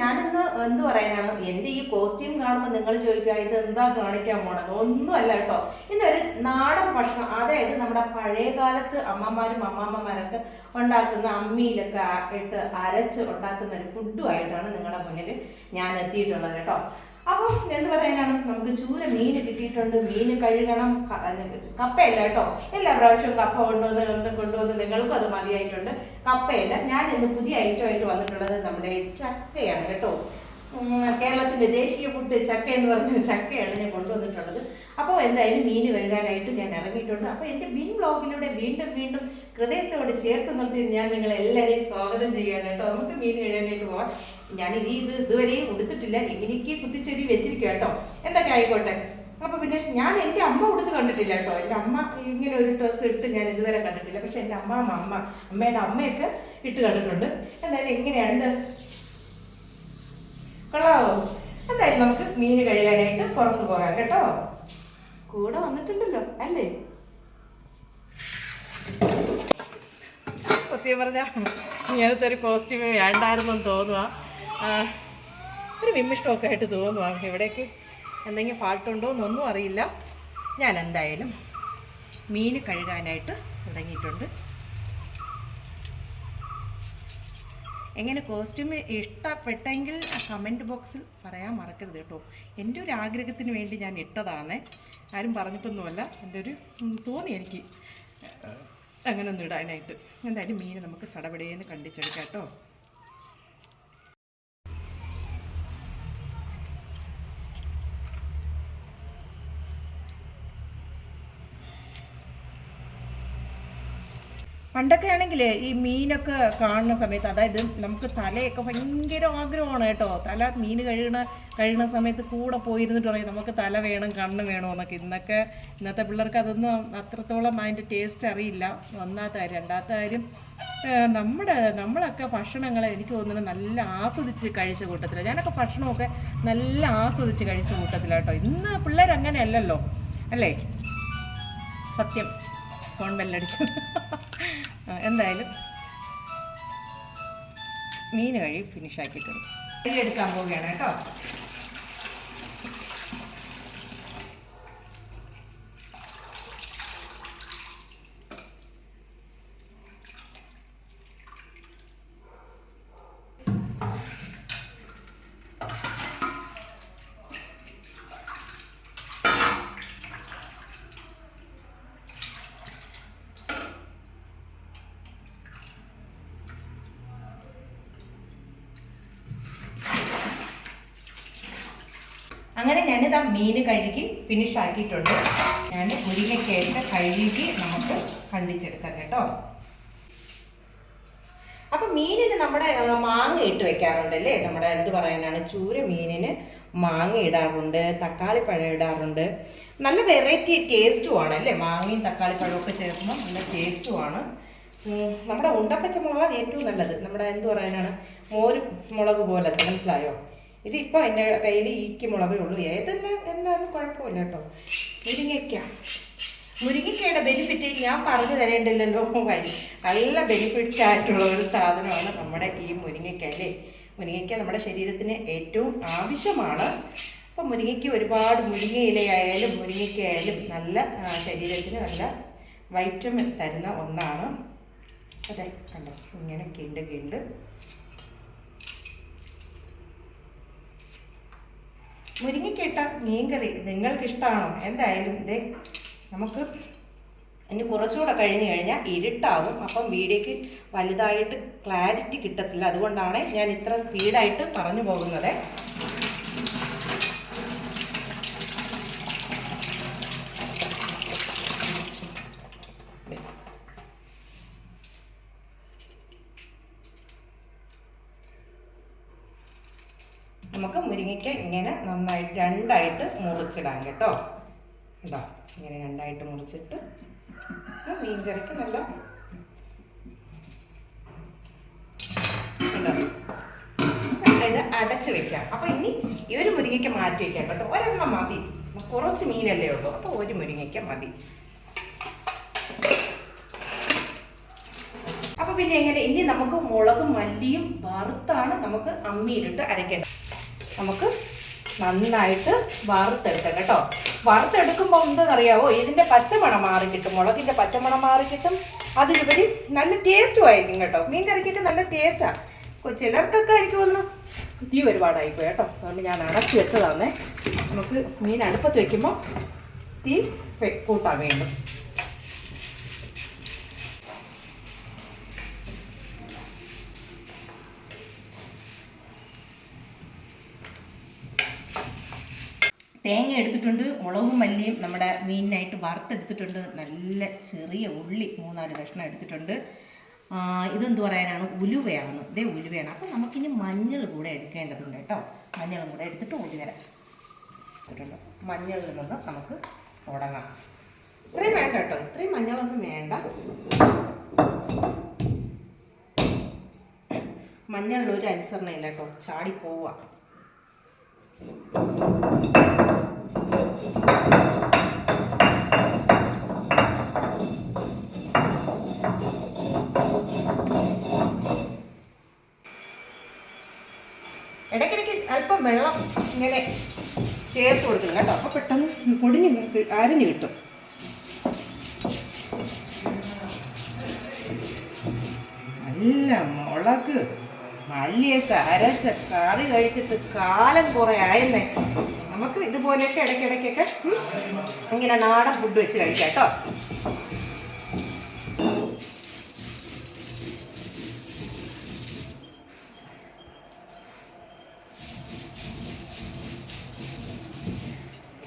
ഞാനിന്ന് എന്ത് പറയാനാണ്? എന്റെ ഈ കോസ്റ്റ്യൂം കാണുമ്പോൾ നിങ്ങൾ ചോദിക്കുക ഇത് എന്താ കാണിക്കാൻ പോണത് ഒന്നുമല്ല കേട്ടോ. ഇന്നൊരു നാടൻ ഭക്ഷണം അതായത് നമ്മുടെ പഴയ കാലത്ത് അമ്മമാരും അമ്മാമ്മമാരൊക്കെ ഉണ്ടാക്കുന്ന അമ്മിയിലൊക്കെ ഇട്ട് അരച്ച് ഉണ്ടാക്കുന്ന ഒരു ഫുഡുമായിട്ടാണ് നിങ്ങളുടെ മുന്നിൽ ഞാൻ എത്തിയിട്ടുള്ളത് കേട്ടോ. അപ്പം എന്ന് പറയാനാണ്? നമുക്ക് ചൂര മീൻ കിട്ടിയിട്ടുണ്ട്. മീൻ കഴുകണം. കപ്പയില്ല കേട്ടോ. എല്ലാ പ്രാവശ്യവും കപ്പ കൊണ്ടുവന്ന് കൊണ്ട് കൊണ്ടുവന്ന് നിങ്ങൾക്കും അത് മതിയായിട്ടുണ്ട്. കപ്പയല്ല. ഞാൻ ഇന്ന് പുതിയ ഐറ്റം ആയിട്ട് വന്നിട്ടുള്ളത് നമ്മുടെ ചക്കയാണ് കേട്ടോ. ഉം, കേരളത്തിന്റെ ദേശീയ ഫുഡ് ചക്ക എന്ന് പറഞ്ഞ ചക്കയാണ് ഞാൻ കൊണ്ടുവന്നിട്ടുള്ളത്. അപ്പോൾ എന്തായാലും മീൻ കഴുകാനായിട്ട് ഞാൻ ഇറങ്ങിയിട്ടുണ്ട്. അപ്പോൾ എന്റെ മീൻ ബ്ലോഗിലൂടെ വീണ്ടും വീണ്ടും ഹൃദയത്തോട് ചേർത്ത് നിർത്തി ഞാൻ നിങ്ങളെല്ലാവരെയും സ്വാഗതം ചെയ്യുകയാണ് കേട്ടോ. നമുക്ക് മീൻ കഴുകാനായിട്ട് പോവാം. ഞാൻ ഇത് ഇത് ഇതുവരെയും ഉടുത്തിട്ടില്ല. എനിക്ക് കുത്തിച്ചൊരി വെച്ചിരിക്കുക കേട്ടോ. എന്തൊക്കെ ആയിക്കോട്ടെ. അപ്പോൾ പിന്നെ ഞാൻ എന്റെ അമ്മ ഉടുത്ത് കണ്ടിട്ടില്ല കേട്ടോ. എന്റെ അമ്മ ഇങ്ങനെ ഒരു ഡ്രസ്സ് ഇട്ട് ഞാൻ ഇതുവരെ കണ്ടിട്ടില്ല. പക്ഷെ എന്റെ അമ്മ അമ്മ അമ്മയുടെ അമ്മയൊക്കെ ഇട്ട് കണ്ടിട്ടുണ്ട്. എന്തായാലും എങ്ങനെയാണ്? കൊള്ളാവോ? എന്തായാലും നമുക്ക് മീൻ കഴുകാനായിട്ട് പുറത്തു പോകാം കേട്ടോ? കൂടെ വന്നിട്ടുണ്ടല്ലോ അല്ലേ? സത്യം പറഞ്ഞ ഇങ്ങനത്തെ ഒരു കോസ്റ്റ്യൂം വേണ്ടായിരുന്നെന്ന് തോന്നുക ഒരു വിമ്മിഷ്ടമൊക്കെ ആയിട്ട് തോന്നുക ഇവിടേക്ക് എന്തെങ്കിലും ഫാൾട്ടുണ്ടോ എന്നൊന്നും അറിയില്ല. ഞാൻ എന്തായാലും മീൻ കഴുകാനായിട്ട് തുടങ്ങിയിട്ടുണ്ട് എങ്ങനെ കോസ്റ്റ്യൂം ഇഷ്ടപ്പെട്ടെങ്കിൽ കമന്റ് ബോക്സിൽ പറയാൻ മറക്കരുത് കേട്ടോ. എന്റെ ഒരു ആഗ്രഹത്തിന് വേണ്ടി ഞാൻ ഇട്ടതാണ്. ആരും പറഞ്ഞിട്ടൊന്നുമല്ല. എന്റെ ഒരു തോന്നി എനിക്ക്. അങ്ങനെ ഒന്നും ഇടാനായിട്ട്. എന്തായാലും മീൻ നമുക്ക് സടപടേന്ന് കണ്ടിച്ചെടുക്കാം കേട്ടോ. പണ്ടൊക്കെ ഈ മീനൊക്കെ കാണുന്ന സമയത്ത് അതായത് നമുക്ക് തലയൊക്കെ ഭയങ്കര ആഗ്രഹമാണ് കേട്ടോ. തല മീൻ കഴുകണ കഴുകുന്ന സമയത്ത് കൂടെ പോയിരുന്നിട്ട് പറയും നമുക്ക് തല വേണം കണ്ണ് വേണം എന്നൊക്കെ. ഇന്നൊക്കെ ഇന്നത്തെ പിള്ളേർക്ക് അതൊന്നും അത്രത്തോളം അതിന്റെ ടേസ്റ്റ് അറിയില്ല. ഒന്നാമത്തെ കാര്യം. രണ്ടാമത്തെ കാര്യം നമ്മുടെ നമ്മളൊക്കെ ഭക്ഷണങ്ങൾ എനിക്ക് തോന്നുന്നു നല്ല ആസ്വദിച്ച് കഴിച്ച കൂട്ടത്തിലാണ് ഞാനൊക്കെ ഭക്ഷണമൊക്കെ നല്ല ആസ്വദിച്ച് കഴിച്ച കൂട്ടത്തിലാണ് കേട്ടോ. ഇന്ന് പിള്ളേർ അങ്ങനെയല്ലല്ലോ അല്ലേ? സത്യം. ഫോൺ ബെല്ലടിച്ചു എന്തായാലും മീൻ കഴി ഫിനിഷ് ആക്കിയിട്ടുണ്ട്. എടുക്കാൻ പോവുകയാണ് കേട്ടോ. അങ്ങനെ ഞാനിതാ മീൻ കഴുകി ഫിനിഷ് ആക്കിയിട്ടുണ്ട്. ഞാൻ മുരിങ്ങയ്ക്കായിട്ട് കഴുകി നമുക്ക് കണ്ടിച്ചെടുക്കാം കേട്ടോ. അപ്പൊ മീനിന് നമ്മുടെ മാങ്ങ ഇട്ട് വെക്കാറുണ്ടല്ലേ നമ്മുടെ എന്ത് പറയാനാണ്? ചൂര മീനിന് മാങ്ങ ഇടാറുണ്ട് തക്കാളി പഴം ഇടാറുണ്ട്. നല്ല വെറൈറ്റി ടേസ്റ്റുമാണ് അല്ലേ? മാങ്ങയും തക്കാളി ഒക്കെ ചേർന്ന് നല്ല ടേസ്റ്റുമാണ് നമ്മുടെ ഉണ്ടപ്പച്ചമുളക് ഏറ്റവും നല്ലത്. നമ്മുടെ എന്ത് പറയാനാണ്? മോര് മുളക് പോലെ മനസ്സിലായോ? ഇതിപ്പോൾ എന്റെ കയ്യിൽ ഈക്ക് മുളകേ ഉള്ളൂ. ഏതെല്ലാം എന്നാലും കുഴപ്പമില്ല കേട്ടോ. മുരിങ്ങയ്ക്ക. മുരിങ്ങയ്ക്കയുടെ ബെനിഫിറ്റ് ഞാൻ പറഞ്ഞു തരേണ്ടില്ലല്ലോ. വഴി നല്ല ബെനിഫിറ്റ് ആയിട്ടുള്ള ഒരു സാധനമാണ് നമ്മുടെ ഈ മുരിങ്ങയ്ക്ക അല്ലേ മുരിങ്ങയ്ക്ക നമ്മുടെ ശരീരത്തിന് ഏറ്റവും ആവശ്യമാണ്. അപ്പം മുരിങ്ങയ്ക്ക് ഒരുപാട് മുരിങ്ങയിലയായാലും ഇലയായാലും മുരിങ്ങയ്ക്ക നല്ല ശരീരത്തിന് നല്ല വൈറ്റമിൻ തരുന്ന ഒന്നാണ്. അതെ കണ്ടോ? ഇങ്ങനെ കിണ്ട് ഉണ്ട് മുരിങ്ങയ്ക്കിട്ട മീൻകറി നിങ്ങൾക്ക് ഇഷ്ടമാണോ എന്തായാലും ഇതേ നമുക്ക് ഇനി കുറച്ചുകൂടെ കഴിഞ്ഞ് കഴിഞ്ഞാൽ ഇരുട്ടാവും. അപ്പം വീഡിയോക്ക് വലുതായിട്ട് ക്ലാരിറ്റി കിട്ടത്തില്ല. അതുകൊണ്ടാണ് ഞാൻ ഇത്ര സ്പീഡായിട്ട് പറഞ്ഞു പോകുന്നത്. മുരിങ്ങയ്ക്ക ഇങ്ങനെ നന്നായിട്ട് രണ്ടായിട്ട് മുറിച്ചിടാം കേട്ടോ. കേട്ടോ ഇങ്ങനെ രണ്ടായിട്ട് മുറിച്ചിട്ട് മീൻ കറിക്ക് നല്ല? ഇത്. അടച്ച് വെക്കാം. അപ്പൊ ഇനി ഈ ഒരു മുരിങ്ങയ്ക്ക് മാറ്റി വെക്കാം കേട്ടോ. ഒരെണ്ണം മതി. കുറച്ച് മീനല്ലേ ഉള്ളൂ. അപ്പോൾ ഒരു മുരിങ്ങയ്ക്ക മതി. അപ്പൊ പിന്നെ എങ്ങനെ? ഇനി നമുക്ക് മുളകും മല്ലിയും വറുത്താണ് നമുക്ക് അമ്മിയിലിട്ട് അരക്കേണ്ടത്. നമുക്ക് നന്നായിട്ട് വറുത്തെടുക്കാം കേട്ടോ. വറുത്തെടുക്കുമ്പോൾ എന്താണെന്നറിയാവോ? ഇതിന്റെ പച്ചമണം മാറി കിട്ടും മുളകിന്റെ പച്ചമണം മാറി കിട്ടും അതിലുപരി നല്ല ടേസ്റ്റും ആയിരിക്കും കേട്ടോ. മീൻ കറിക്കൊക്കെ നല്ല ടേസ്റ്റാണ് ചിലർക്കൊക്കെ ആയിരിക്കും ഒന്ന് തീ ഒരുപാടായിപ്പോയി കേട്ടോ. അതുകൊണ്ട് ഞാൻ അടച്ചു വെച്ചതാണേ നമുക്ക് മീൻ അടുപ്പത്ത് വെക്കുമ്പോൾ തീ കൂട്ടാൻ വേണ്ടും. തേങ്ങ എടുത്തിട്ടുണ്ട് മുളകും മല്ലിയും നമ്മുടെ മീനിനായിട്ട് വറുത്തെടുത്തിട്ടുണ്ട്. നല്ല ചെറിയ ഉള്ളി മൂന്നാൽ കഷ്ണം എടുത്തിട്ടുണ്ട്. ഇതെന്ത് പറയാനാണ്? ഉലുവയാണ്. ഇതേ ഉലുവയാണ്. അപ്പം നമുക്കിനി മഞ്ഞൾ കൂടെ എടുക്കേണ്ടതുണ്ട് കേട്ടോ. മഞ്ഞളും കൂടെ എടുത്തിട്ട് ഉലുവര എടുത്തിട്ടുണ്ട്. മഞ്ഞളിൽ നിന്ന് നമുക്ക് തുടങ്ങാം. ഇത്രയും വേണ്ട കേട്ടോ. ഇത്രയും മഞ്ഞളൊന്നും വേണ്ട. മഞ്ഞളിൽ ഒരു അനുസരണയില്ല കേട്ടോ. ചാടി പോവുക. ഇടയ്ക്കിടയ്ക്ക് അല്പം വെള്ളം ഇങ്ങനെ ചേർത്ത് കൊടുക്കണം കേട്ടോ. അപ്പോൾ പെട്ടെന്ന് പൊടിഞ്ഞ് അരിഞ്ഞ് കിട്ടും. നല്ല മുളക്. മല്ലിയൊക്കെ അരച്ച കറി കഴിച്ചിട്ട് കാലം കുറേ ആയെന്നേ. നമുക്ക് ഇതുപോലെയൊക്കെ ഇടയ്ക്കിടയ്ക്കൊക്കെ ഇങ്ങനെ നാടൻ ഫുഡ് വെച്ച് കഴിക്കാം കേട്ടോ.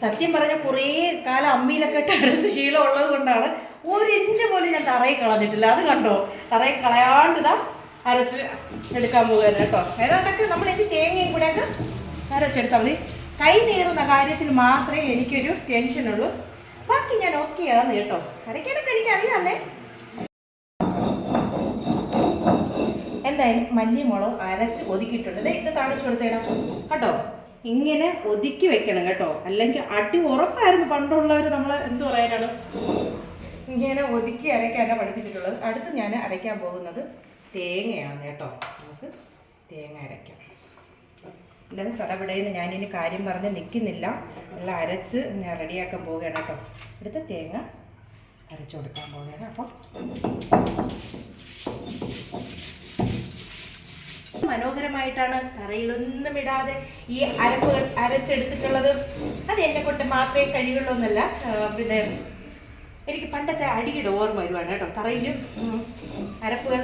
സത്യം പറഞ്ഞ കുറേ കാലം അമ്മിയിലൊക്കെ ഇട്ട് അരച്ച് ശീലം ഉള്ളത് കൊണ്ടാണ് ഒരു ഇഞ്ച് പോലും ഞാൻ തറയിൽ കളഞ്ഞിട്ടില്ല. അത് കണ്ടോ? തറയിൽ കളയാണ്ട് ഇതാ അരച്ച് എടുക്കാൻ പോകുകയാണ് കേട്ടോ. ഏതാണ്ടൊക്കെ നമ്മൾ എനിക്ക് തേങ്ങയും കൂടെ ഒക്കെ അരച്ചെടുത്താൽ മതി. കൈ നീറുന്ന കാര്യത്തിൽ മാത്രമേ എനിക്കൊരു ടെൻഷൻ ഉള്ളൂ. ബാക്കി ഞാൻ ഓക്കെ ആണ് കേട്ടോ. അരയ്ക്കാനൊക്കെ എനിക്കറിയാന്നേ. എന്തായാലും മല്ലി മുളക് അരച്ച് ഒതുക്കിയിട്ടുണ്ട്. ഇത് കാണിച്ചു കൊടുത്തേടാം. കേട്ടോ ഇങ്ങനെ ഒതുക്കി വെക്കണം കേട്ടോ. അല്ലെങ്കിൽ അടി ഉറപ്പായിരുന്നു പണ്ടുള്ളവർ നമ്മൾ എന്ത് പറയാനാണ്? ഇങ്ങനെ ഒതുക്കി അരയ്ക്കാനാണ് പഠിപ്പിച്ചിട്ടുള്ളത്. അടുത്ത് ഞാൻ അരയ്ക്കാൻ പോകുന്നത്. തേങ്ങയാണ് കേട്ടോ. നമുക്ക് തേങ്ങ അരയ്ക്കാം. ഇല്ലെന്ന് നിന്ന് ഞാനിനി കാര്യം പറഞ്ഞ് നിൽക്കുന്നില്ല എല്ലാം അരച്ച് ഞാൻ റെഡിയാക്കാൻ പോവുകയാണ് കേട്ടോ. എടുത്ത് തേങ്ങ അരച്ചു കൊടുക്കാൻ പോവുകയാണ് അപ്പം. മനോഹരമായിട്ടാണ് കറിയിലൊന്നും ഇടാതെ ഈ അരപ്പ് അരച്ചെടുത്തിട്ടുള്ളത്. അത് എന്നെ കൊണ്ട് മാത്രമേ കഴിയുള്ളൂ എന്നല്ല. പിന്നെ എനിക്ക് പണ്ടത്തെ അടിയുടെ ഓർമ്മ വരുവാണ് കേട്ടോ. തറയിൽ അരപ്പുകൾ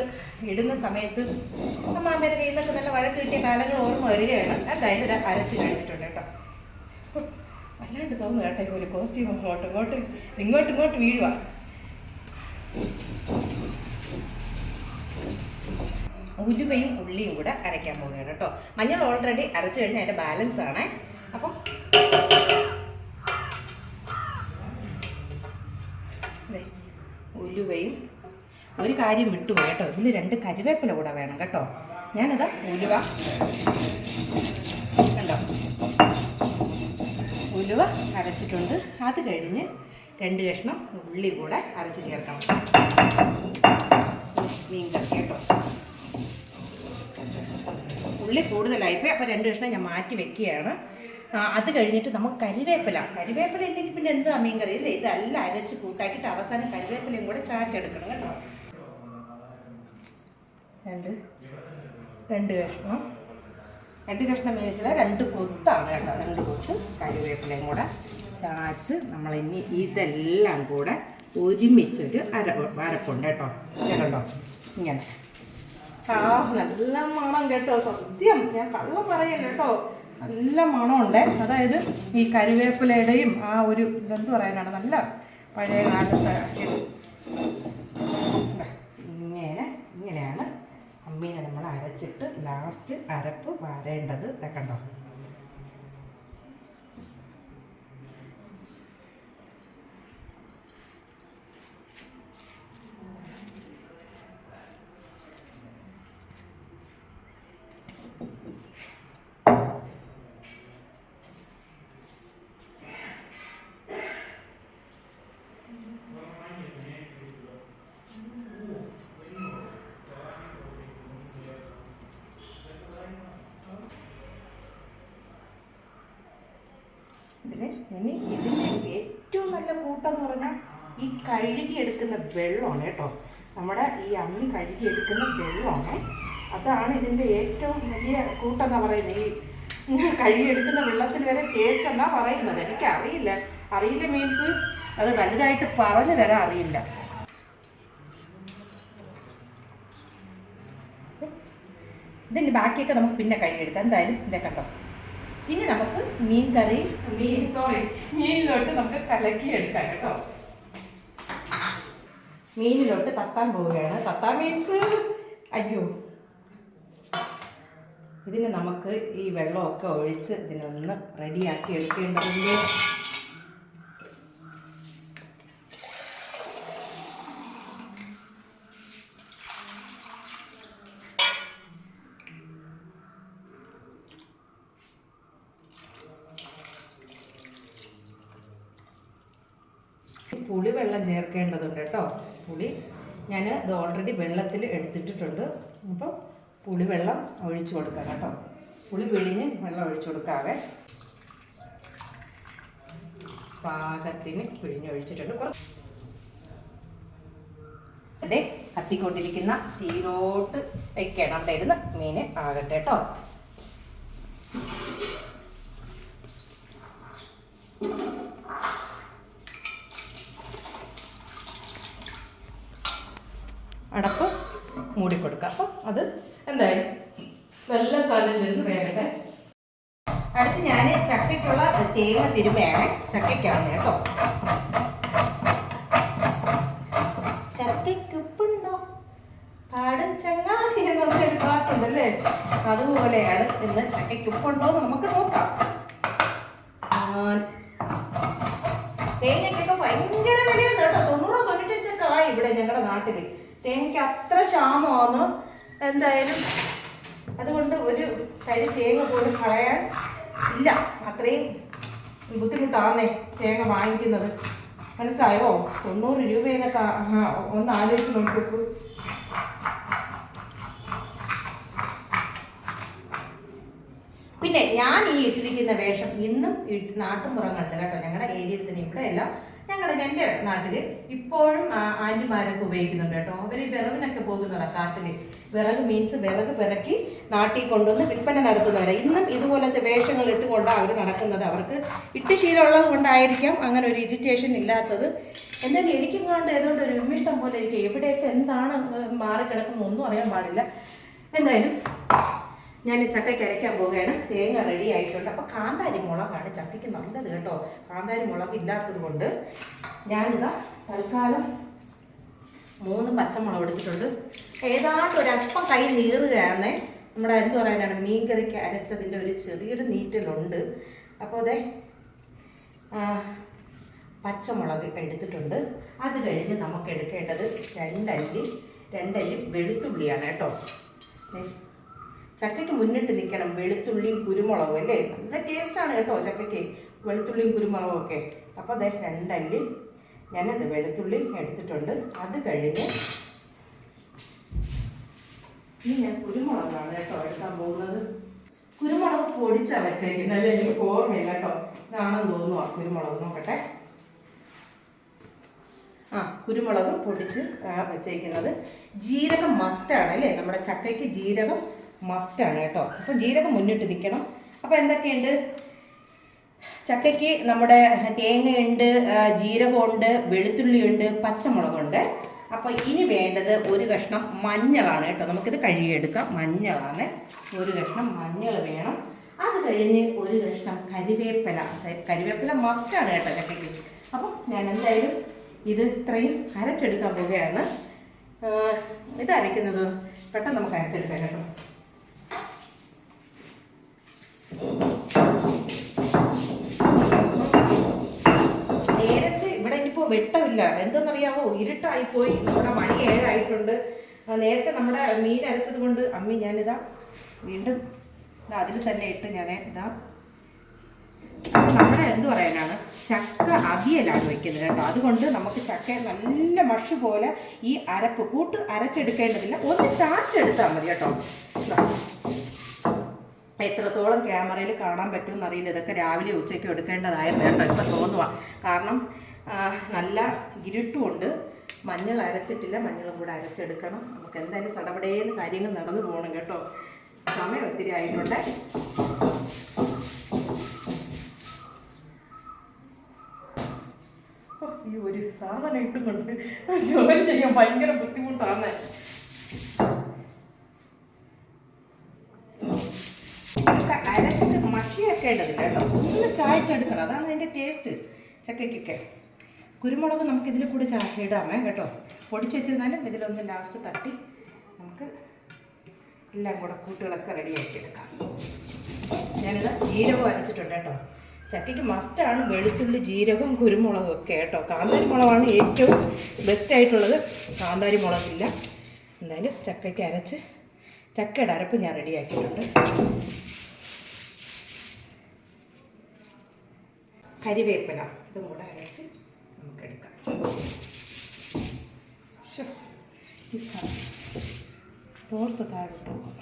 ഇടുന്ന സമയത്ത് അമ്മാമ്മേരെ കയ്യിൽ നിന്നൊക്കെ നല്ല വഴക്ക് കിട്ടിയ കാലങ്ങൾ ഓർമ്മ വരികയാണ്. എന്തായാലും ഒരു അരച്ച് കഴിഞ്ഞിട്ടുണ്ട് കേട്ടോ. വല്ലാണ്ട് തോന്നുന്നു കേട്ടോ ഒരു കോസ്റ്റ്യൂം അങ്ങോട്ട് ഇങ്ങോട്ട് ഇങ്ങോട്ട് ഇങ്ങോട്ട് വീഴുക ഉലുവയും ഉള്ളിയും കൂടെ അരയ്ക്കാൻ പോവുകയാണ് കേട്ടോ. മഞ്ഞൾ ഓൾറെഡി അരച്ചു കഴിഞ്ഞാൽ അതിന്റെ ബാലൻസ് ആണേ. അപ്പം ഉലുവയും ഒരു കാര്യം വിട്ടുപോയി കേട്ടോ. ഇതിൽ രണ്ട് കരുവേപ്പില കൂടെ വേണം കേട്ടോ. ഞാനത് ഉലുവ കണ്ടോ? ഉലുവ അരച്ചിട്ടുണ്ട്. അത് കഴിഞ്ഞ് രണ്ട് കഷ്ണം ഉള്ളി കൂടെ അരച്ച് ചേർക്കണം. മീൻ കറി കേട്ടോ. ഉള്ളി കൂടുതലായിപ്പോയി. അപ്പോൾ രണ്ട് കഷ്ണം ഞാൻ മാറ്റി വെക്കുകയാണ്. അത് കഴിഞ്ഞിട്ട് നമുക്ക് കരിവേപ്പില. കരിവേപ്പില ഇല്ലെങ്കിൽ പിന്നെ എന്ത് മീൻ കറി? അല്ലേ ഇതെല്ലാം അരച്ച് കൂട്ടാക്കിയിട്ട് അവസാനം കരിവേപ്പിലയും കൂടെ ചാച്ചെടുക്കണം കേട്ടോ. രണ്ട്. രണ്ട് കഷ്ണം. രണ്ട് കഷ്ണം മീൻസില രണ്ട് കൊത്താണ് കേട്ടോ. രണ്ട് കൊത്ത് കരിവേപ്പിലയും കൂടെ ചാച്ച് നമ്മൾ ഇനി ഇതെല്ലാം കൂടെ ഒരുമിച്ചൊരു അര അരപ്പുണ്ട് കേട്ടോ. കേട്ടോ ഇങ്ങനെ. ആ നല്ല മണം കേട്ടോ. സത്യം. ഞാൻ കള്ളം പറയല്ലോ കേട്ടോ. നല്ല മണമുണ്ട്. അതായത് ഈ കരുവേപ്പിലയുടെയും ആ ഒരു ഇതെന്ത് പറയാനാണ്? നല്ല പഴയ കാലത്തെ ഇങ്ങനെ ഇങ്ങനെയാണ് അമ്മീനെ നമ്മൾ അരച്ചിട്ട് ലാസ്റ്റ് അരപ്പ് വരേണ്ടത്. കണ്ടോ? ഏ, ഇനി ഇതിന്റെ ഏറ്റവും നല്ല കൂട്ടം എന്ന് പറഞ്ഞാൽ ഈ കഴുകിയെടുക്കുന്ന വെള്ളമാണ് കേട്ടോ. നമ്മുടെ ഈ അമ്മി കഴുകിയെടുക്കുന്ന വെള്ളമാണ്. അതാണ് ഇതിന്റെ ഏറ്റവും വലിയ കൂട്ടം എന്നാ പറയുന്നത്. ഈ കഴുകിയെടുക്കുന്ന വെള്ളത്തിൽ വരെ ടേസ്റ്റ് എന്നാ പറയുന്നത്? എനിക്കറിയില്ല. അറിയില്ല അറിയില്ല മീൻസ് അത് വലുതായിട്ട് പറഞ്ഞു തരാൻ അറിയില്ല. ഇതിന്റെ ബാക്കിയൊക്കെ നമുക്ക് പിന്നെ കഴുകിയെടുക്കാം. എന്തായാലും ഇതൊക്കെ കണ്ടോ? ഇനി നമുക്ക് മീൻ കറി മീൻ സോറി മീനിലോട്ട് നമുക്ക് കലക്കി എടുക്കാം കേട്ടോ. മീനിലോട്ട് തട്ടാൻ പോവുകയാണ്. തട്ടാൻ മീൻസ്? അയ്യോ. ഇതിന് നമുക്ക് ഈ വെള്ളമൊക്കെ ഒഴിച്ച് ഇതിനൊന്ന് റെഡിയാക്കി എടുക്കേണ്ടതുണ്ട് പുളി വെള്ളം ചേർക്കേണ്ടതുണ്ട് കേട്ടോ പുളി ഞാൻ ഇത് ഓൾറെഡി വെള്ളത്തിൽ എടുത്തിട്ടിട്ടുണ്ട്. അപ്പം പുളി വെള്ളം ഒഴിച്ചു കൊടുക്കാം കേട്ടോ. പുളി പിഴിഞ്ഞ് വെള്ളം ഒഴിച്ചു കൊടുക്കാവേ. പാകത്തിന് പിഴിഞ്ഞൊഴിച്ചിട്ടുണ്ട് കുറച്ച് അതെ കത്തിക്കൊണ്ടിരിക്കുന്ന തീരോട്ട് വെക്കണം. തരുന്ന മീൻ ആകട്ടെ കേട്ടോ. അടപ്പ് മൂടിക്കൊടുക്കുക. അപ്പം അത് എന്തായി? നല്ല കല്ലിലിരുന്ന് വേകട്ടെ അടുത്ത് ഞാൻ ചക്കയ്ക്കുള്ള തേങ്ങ തിരുമയാണ് ചക്കയ്ക്കാണ് കേട്ടോ. ചക്കയ്ക്കുപ്പുണ്ടോ? പാടും ചങ്ങാതി എന്നുള്ളൊരു പാട്ടുണ്ടല്ലേ? അതുപോലെയാണ് ഇന്ന് ചക്കയ്ക്കുപ്പുണ്ടോ എന്ന് നമുക്ക് നോക്കാം. തേങ്ങയ്ക്കൊക്കെ ഭയങ്കര വിലയാണ് കേട്ടോ. തൊണ്ണൂറോ തൊണ്ണൂറ്റഞ്ചൊക്കെ ആയി ഇവിടെ ഞങ്ങളുടെ നാട്ടിൽ തേങ്ങയ്ക്ക് അത്ര ക്ഷാമമാണ് എന്തായാലും അതുകൊണ്ട് ഒരു കരി തേങ്ങ പോലും കളയാൻ ഇല്ല. അത്രയും ബുദ്ധിമുട്ടാണേ തേങ്ങ വാങ്ങിക്കുന്നത്. മനസ്സിലായോ? തൊണ്ണൂറ് രൂപയെന്നൊക്കെ ഒന്ന് ആലോചിച്ച് നോക്കൂ പിന്നെ ഞാൻ ഈ ഇട്ടിരിക്കുന്ന വേഷം ഇന്നും നാട്ടുമ്പുറങ്ങളിൽ കേട്ടോ ഞങ്ങളുടെ ഏരിയയിൽ തന്നെ ഇവിടെയല്ല. ഞങ്ങളുടെ എന്റെ നാട്ടിൽ ഇപ്പോഴും ആന്റിമാരൊക്കെ ഉപയോഗിക്കുന്നുണ്ട് കേട്ടോ. അവർ വിറവിനൊക്കെ പോകുന്നതാണ് കാട്ടിൽ വിറക് മീൻസ് വിറക് പിറക്കി നാട്ടിൽ കൊണ്ടുവന്ന് വിൽപ്പന നടത്തുന്നവരെ. ഇന്നും ഇതുപോലത്തെ വേഷങ്ങൾ ഇട്ടുകൊണ്ടാണ് അവർ നടക്കുന്നത്. അവർക്ക് ഇട്ട് ശീലമുള്ളത് കൊണ്ടായിരിക്കാം അങ്ങനെ ഒരു ഇറിറ്റേഷൻ ഇല്ലാത്തത്. എന്തായാലും എനിക്കും കണ്ട് ഏതുകൊണ്ട് ഒരു ഉമ്മിഷ്ടം പോലെ ഇരിക്കും എവിടെയൊക്കെ എന്താണ് മാറിക്കിടക്കുന്നൊന്നും അറിയാൻ പാടില്ല. എന്തായാലും ഞാൻ ചക്കയ്ക്ക് അരയ്ക്കാൻ പോവുകയാണ്. തേങ്ങ റെഡി ആയിട്ടുണ്ട്. അപ്പോൾ കാന്താരി മുളകാണ് ചക്കയ്ക്ക് നല്ലത് കേട്ടോ. കാന്താരി മുളക് ഇല്ലാത്തത് കൊണ്ട് ഞാനിതാ തൽക്കാലം മൂന്ന് പച്ചമുളക് എടുത്തിട്ടുണ്ട്. ഏതാണ്ട് ഒരു കൈ നീറുകയാണേ. നമ്മുടെ എന്ത് പറയാനാണ്? മീൻ കറിക്ക് അരച്ചതിന്റെ ഒരു ചെറിയൊരു നീറ്റലുണ്ട്. അപ്പോൾ അതെ പച്ചമുളക് എടുത്തിട്ടുണ്ട്. അത് കഴിഞ്ഞ് നമുക്ക് എടുക്കേണ്ടത് രണ്ടല്ലി രണ്ടല്ലി വെളുത്തുള്ളിയാണ് കേട്ടോ. ചക്കയ്ക്ക് മുന്നിട്ട് നിൽക്കണം. വെളുത്തുള്ളിയും കുരുമുളകും അല്ലേ? നല്ല ടേസ്റ്റ് ആണ് കേട്ടോ ചക്കയ്ക്ക്. വെളുത്തുള്ളിയും കുരുമുളകും ഒക്കെ. അപ്പോൾ അതെ രണ്ടല്ലി ഞാനത് വെളുത്തുള്ളി എടുത്തിട്ടുണ്ട്. അത് കഴിഞ്ഞ് ഇനി ഞാൻ കുരുമുളകാണ് കേട്ടോ എടുക്കാൻ പോകുന്നത്. കുരുമുളക് പൊടിച്ചാണ് വെച്ചേക്കുന്നത്. അല്ലേ? എനിക്ക് ഓർമ്മയില്ല കേട്ടോ. ഇതാണെന്ന് തോന്നുന്നു ആ കുരുമുളക്. നോക്കട്ടെ. ആ കുരുമുളക് പൊടിച്ച് വെച്ചേക്കുന്നത്. ജീരകം മസ്റ്റാണ് അല്ലേ? നമ്മുടെ ചക്കയ്ക്ക് ജീരകം മസ്റ്റാണ് കേട്ടോ. അപ്പോൾ ജീരകം മുന്നിട്ട് നിൽക്കണം. അപ്പോൾ എന്തൊക്കെയുണ്ട്? ചക്കയ്ക്ക് നമ്മുടെ തേങ്ങയുണ്ട് ജീരകമുണ്ട് വെളുത്തുള്ളിയുണ്ട് പച്ചമുളകുണ്ട്. അപ്പോൾ ഇനി വേണ്ടത് ഒരു കഷ്ണം മഞ്ഞളാണ് കേട്ടോ. നമുക്കിത് കഴുകിയെടുക്കാം. മഞ്ഞളാണ്. ഒരു കഷ്ണം മഞ്ഞൾ വേണം. അത് കഴിഞ്ഞ് ഒരു കഷ്ണം കരിവേപ്പില. കരിവേപ്പില മസ്റ്റാണ് കേട്ടോ ചക്കയ്ക്ക്. അപ്പം ഞാൻ എന്തായാലും ഇത് ഇത്രയും അരച്ചെടുക്കാൻ പോവുകയാണ്. ഇത് അരയ്ക്കുന്നത് പെട്ടെന്ന് നമുക്ക് അരച്ചെടുക്കാം കേട്ടോ. നേരത്തെ ഇവിടെ ഇനിയിപ്പോൾ വെട്ടമില്ല. എന്തെന്നറിയാമോ ഇരുട്ടായി പോയി നമ്മുടെ മണി ഏഴായിട്ടുണ്ട്. നേരത്തെ നമ്മുടെ മീൻ അരച്ചത് കൊണ്ട് അമ്മി ഞാനിതാ വീണ്ടും ഇതാ അതിൽ തന്നെ ഇട്ട് ഞാൻ ഇതാ നമ്മുടെ എന്ത് പറയാനാണ്? ചക്ക അവിയലാണ് വെക്കുന്നത് കേട്ടോ. അതുകൊണ്ട് നമുക്ക് ചക്ക നല്ല മഷ് പോലെ ഈ അരപ്പ് കൂട്ട് അരച്ചെടുക്കേണ്ടതില്ല. ഒന്ന് ചാച്ചെടുത്താൽ മതി കേട്ടോ. ഇതാ. എത്രത്തോളം ക്യാമറയിൽ കാണാൻ പറ്റുമെന്ന് അറിയില്ല. ഇതൊക്കെ രാവിലെ ഉച്ചയ്ക്ക് എടുക്കേണ്ടതായിരുന്നു കേട്ടോ. ഇപ്പം തോന്നുക കാരണം നല്ല ഇരുട്ടുമുണ്ട്. മഞ്ഞൾ അരച്ചിട്ടില്ല. മഞ്ഞളും കൂടെ അരച്ചെടുക്കണം. നമുക്ക് എന്തായാലും സടപടേന്ന് കാര്യങ്ങൾ നടന്നു പോകണം കേട്ടോ. സമയം ഒത്തിരി ആയിട്ടുണ്ട്. ഈ ഒരു സാധനം ഇട്ടുകൊണ്ട് ജോലി ചെയ്യാൻ ഭയങ്കര ബുദ്ധിമുട്ടാണ് ഒക്കെ അരച്ച് മഷിയാക്കേണ്ടതില്ല കേട്ടോ. ഒന്ന് ചായച്ചെടുക്കണം. അതാണ് അതിന്റെ ടേസ്റ്റ് ചക്കയ്ക്കൊക്കെ. കുരുമുളക് നമുക്ക് ഇതിൽ കൂടി ഇടാമേ കേട്ടോ. പൊടിച്ച് വെച്ചിരുന്നാലും ഇതിലൊന്ന് ലാസ്റ്റ് തട്ടി നമുക്ക് എല്ലാം കൂടെ കൂട്ടുകളൊക്കെ റെഡിയാക്കി എടുക്കാം ഞാനിത് ജീരകം അരച്ചിട്ടുണ്ട് കേട്ടോ. ചക്കയ്ക്ക് മസ്റ്റാണ് വെളുത്തുള്ളി ജീരകവും കുരുമുളകും ഒക്കെ കേട്ടോ. കാന്താരി മുളകാണ് ഏറ്റവും ബെസ്റ്റ് ആയിട്ടുള്ളത്. കാന്താരി മുളകില്ല. എന്തായാലും ചക്കയ്ക്ക് അരച്ച് ചക്കയുടെ അരപ്പ് ഞാൻ റെഡിയാക്കിയിട്ടുണ്ട് കരിവേപ്പില. ഇതും കൂടെ അരച്ച് നമുക്ക് എടുക്കാം ഈ തോർത്ത് താഴോട്ട് പോകും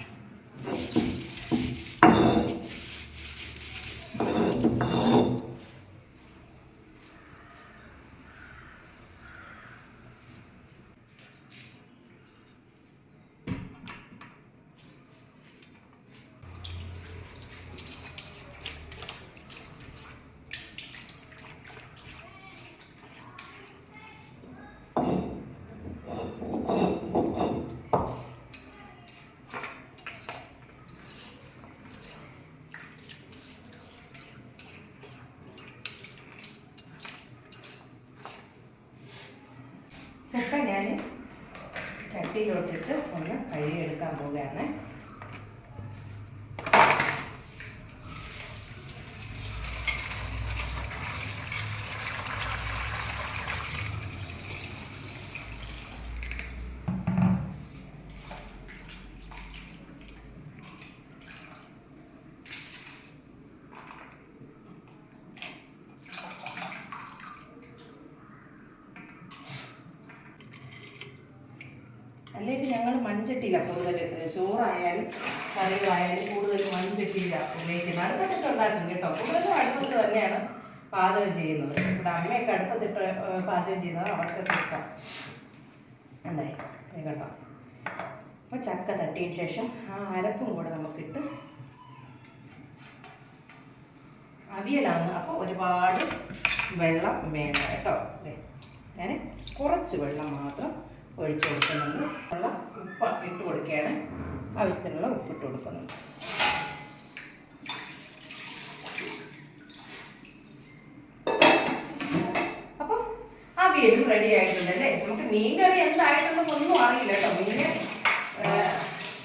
ചക്ക ഞാൻ ചട്ടിയിലോട്ടിട്ട് ഒന്ന് കഴുകിയെടുക്കാൻ പോവുകയാണ് അല്ലെങ്കിൽ ഞങ്ങൾ മൺചട്ടിയിലാണ് കൂടുതൽ ചോറായാലും കറിവായാലും കൂടുതൽ മൺചട്ടിയിലാണ് ഉപയോഗിക്കുന്നത്. അടുപ്പത്തിട്ട് ഉണ്ടാക്കും കേട്ടോ. കൂടുതലും അടുപ്പത്ത് തന്നെയാണ് പാചകം ചെയ്യുന്നത്. ഇവിടെ അമ്മയൊക്കെ അടുപ്പത്തിട്ട് പാചകം ചെയ്യുന്നത് അവർക്ക് കിട്ടാം എന്തായി? കേട്ടോ അപ്പോൾ ചക്ക തട്ടിയതിന് ശേഷം ആ അരപ്പും കൂടെ നമുക്കിട്ട് അവിയലാണ്. അപ്പോൾ ഒരുപാട് വെള്ളം വേണ്ട കേട്ടോ. ഞാൻ കുറച്ച് വെള്ളം മാത്രം ഒഴിച്ച് കൊടുക്കുന്നുണ്ട്. ഉള്ള ഉപ്പ് ഇട്ട് കൊടുക്കുകയാണ്. ആവശ്യത്തിനുള്ള ഉപ്പ് ഇട്ട് കൊടുക്കുന്നുണ്ട്. അപ്പം അവിയലും റെഡി ആയിട്ടുണ്ട് അല്ലേ? നമുക്ക് മീൻ കറി എന്തായിട്ടുണ്ടെന്ന് ഒന്നും അറിയില്ല കേട്ടോ. മീന്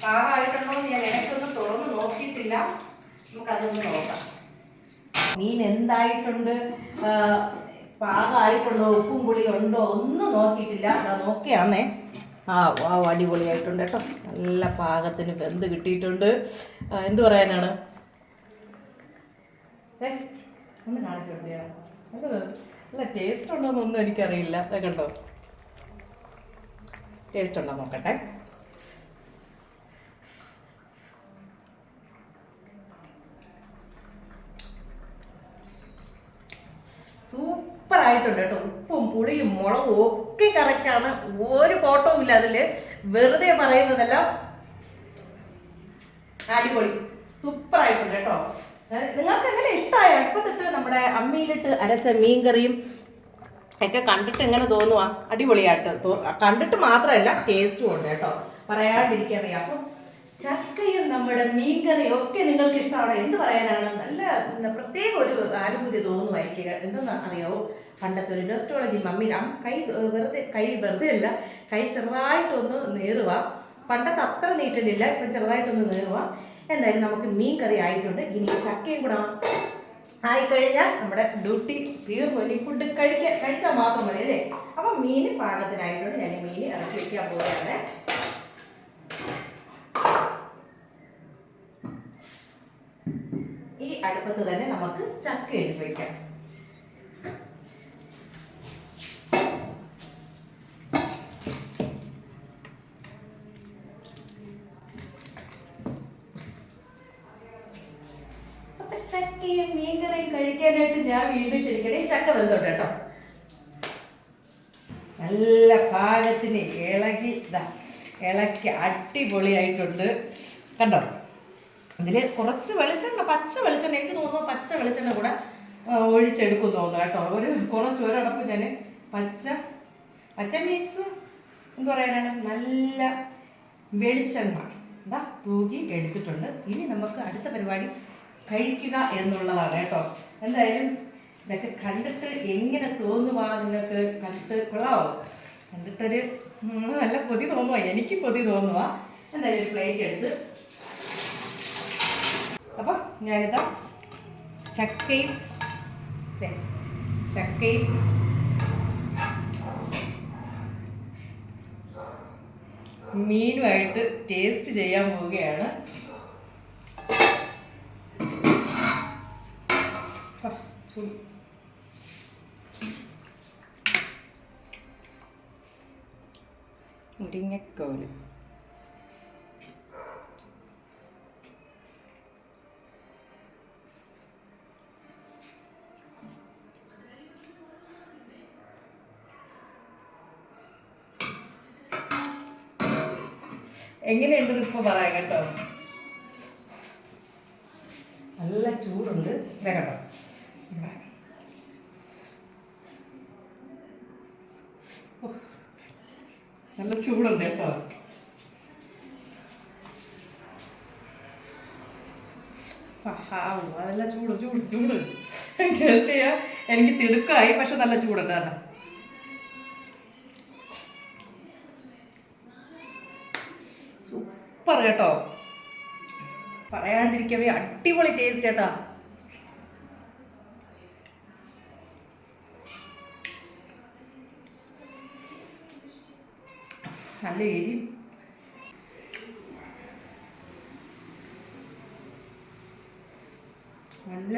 പാറായിട്ടുണ്ടോ എന്ന് ഞാൻ ഇടയ്ക്കൊന്ന് തുറന്ന് നോക്കിയിട്ടില്ല. നമുക്കതൊന്ന് നോക്കാം. മീൻ എന്തായിട്ടുണ്ട്? പാകമായിട്ടുണ്ടോ ഉപ്പും പുളി ഉണ്ടോ? ഒന്നും നോക്കിയിട്ടില്ല. അതാ നോക്കിയാന്നേ. ആ ആ അടിപൊളിയായിട്ടുണ്ട് കേട്ടോ. നല്ല പാകത്തിന് വെന്ത് കിട്ടിയിട്ടുണ്ട്. എന്ത് പറയാനാണ്? ഒന്ന് നല്ല ടേസ്റ്റ് ഉണ്ടോന്നൊന്നും എനിക്കറിയില്ല. കേട്ടോ ടേസ്റ്റ് ഉണ്ടോ നോക്കട്ടെ സൂപ്പർ ആയിട്ടുണ്ട് കേട്ടോ. ഉപ്പും പുളിയും മുളകും ഒക്കെ കറക്റ്റാണ് ഒരു കോട്ടവും ഇല്ല അതിൽ. വെറുതെ പറയുന്നതെല്ലാം അടിപൊളി. സൂപ്പർ ആയിട്ടുണ്ട് കേട്ടോ. നിങ്ങൾക്ക് എങ്ങനെ ഇഷ്ടമായ അടുപ്പത്തിട്ട് നമ്മുടെ അമ്മിയിലിട്ട് അരച്ച മീൻ കറിയും ഒക്കെ കണ്ടിട്ട് എങ്ങനെ തോന്നുവാ? അടിപൊളിയായിട്ട് കണ്ടിട്ട് മാത്രമല്ല ടേസ്റ്റും ഉണ്ട് കേട്ടോ. പറയാണ്ടിരിക്കാൻ വയ്യ. അപ്പം ചക്കയും നമ്മുടെ മീൻകറിയും ഒക്കെ നിങ്ങൾക്ക് ഇഷ്ടമാണ് എന്ത് പറയാനാണ്? നല്ല പ്രത്യേക ഒരു അനുഭൂതി തോന്നുമായിരിക്കുക എന്തെന്ന് അറിയാവോ? പണ്ടത്തെ ഒരു ഡെസ്ട്രോളജി മമ്മി അം കൈ വെറുതെ കൈ വെറുതെ അല്ല കൈ ചെറുതായിട്ടൊന്ന് നീറുക. പണ്ടത്തെ അത്ര നീറ്റലില്ല ഇപ്പം ചെറുതായിട്ടൊന്ന് നീറുക. എന്തായാലും നമുക്ക് മീൻ കറി ആയിട്ടുണ്ട്. ഇനി ചക്കയും കൂടെ ആയിക്കഴിഞ്ഞാൽ നമ്മുടെ ഡ്യൂട്ടി തീർന്നു. ഇനി ഫുഡ് കഴിക്കാൻ കഴിച്ചാൽ മാത്രം മതി അല്ലേ? അപ്പം മീൻ പാകത്തിനായിട്ടുണ്ട്. ഞാൻ മീൻ ഇറക്കി വെക്കാൻ പോവുകയാണ്. ഈ അടുപ്പത്ത് തന്നെ നമുക്ക് ചക്ക എടുത്ത് വയ്ക്കാം ചക്കയും മീൻകറിയും കഴിക്കാനായിട്ട് ഞാൻ വീണ്ടും ക്ഷണിക്കണേ ഈ ചക്ക വെന്തോട്ടെ കേട്ടോ നല്ല പാകത്തിന് ഇളകി ഇതാ ഇളക്കി അടിപൊളിയായിട്ടുണ്ട്. കണ്ടോ? ഇതിൽ കുറച്ച് വെളിച്ചെണ്ണ പച്ച വെളിച്ചെണ്ണ എനിക്ക് തോന്നുന്നു പച്ച വെളിച്ചെണ്ണ കൂടെ ഒഴിച്ചെടുക്കും തോന്നുന്നു കേട്ടോ. ഒരു കുറച്ച് ഒരടപ്പ് ഞാൻ പച്ച പച്ച മീൻസ് എന്താ പറയാനാണ്? നല്ല വെളിച്ചെണ്ണ. ഇതാ തൂക്കി എടുത്തിട്ടുണ്ട്. ഇനി നമുക്ക് അടുത്ത പരിപാടി കഴിക്കുക എന്നുള്ളതാണ് കേട്ടോ. എന്തായാലും ഇതൊക്കെ കണ്ടിട്ട് എങ്ങനെ തോന്നുവാ നിങ്ങൾക്ക് കണ്ടിട്ട് കൊള്ളാവോ? കണ്ടിട്ടൊരു നല്ല പൊതി തോന്നുവാ. എനിക്ക് പൊതി തോന്നുവാ. എന്തായാലും പ്ലേറ്റ് എടുത്ത്. അപ്പം ഞാനിതാ ചക്കയും ചക്കയും മീനുമായിട്ട് ടേസ്റ്റ് ചെയ്യാൻ പോവുകയാണ്. ചൂട്. മുരിങ്ങക്കോൽ എങ്ങനെയുണ്ട് ഇപ്പൊ പറയാം കേട്ടോ? നല്ല ചൂടുണ്ട്. കേട്ടോ. നല്ല ചൂടുണ്ട് കേട്ടോ. അതല്ല ചൂട് ചൂട് ചൂട്. ടേസ്റ്റ് ചെയ്യാം. എനിക്ക് തിടുക്കായി പക്ഷെ നല്ല ചൂടുണ്ട് കാരണം സൂപ്പർ കേട്ടോ. പറയാണ്ടിരിക്കവേ അടിപൊളി ടേസ്റ്റ് കേട്ടാ. നല്ല നല്ല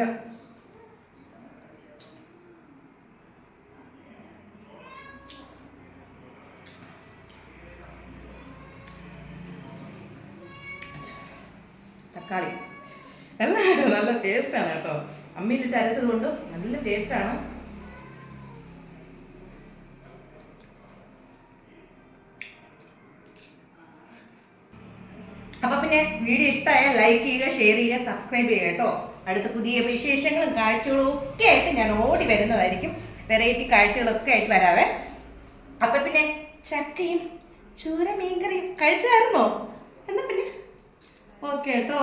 തക്കാളി. നല്ല നല്ല ടേസ്റ്റാണ് കേട്ടോ. അമ്മിയിലിട്ട് അരച്ചത് കൊണ്ട് നല്ല ടേസ്റ്റാണ് പിന്നെ വീഡിയോ ഇഷ്ടമായ ലൈക്ക് ചെയ്യുക ഷെയർ ചെയ്യുക സബ്സ്ക്രൈബ് ചെയ്യുക കേട്ടോ. അടുത്ത പുതിയ വിശേഷങ്ങളും കാഴ്ചകളും ഒക്കെ ആയിട്ട് ഞാൻ ഓടി വരുന്നതായിരിക്കും. വെറൈറ്റി കാഴ്ചകളൊക്കെ ആയിട്ട് വരാവേ. അപ്പൊ പിന്നെ ചക്കയും ചൂര മീൻകറിയും കഴിച്ചായിരുന്നോ? എന്നാ പിന്നെ? ഓക്കെ കേട്ടോ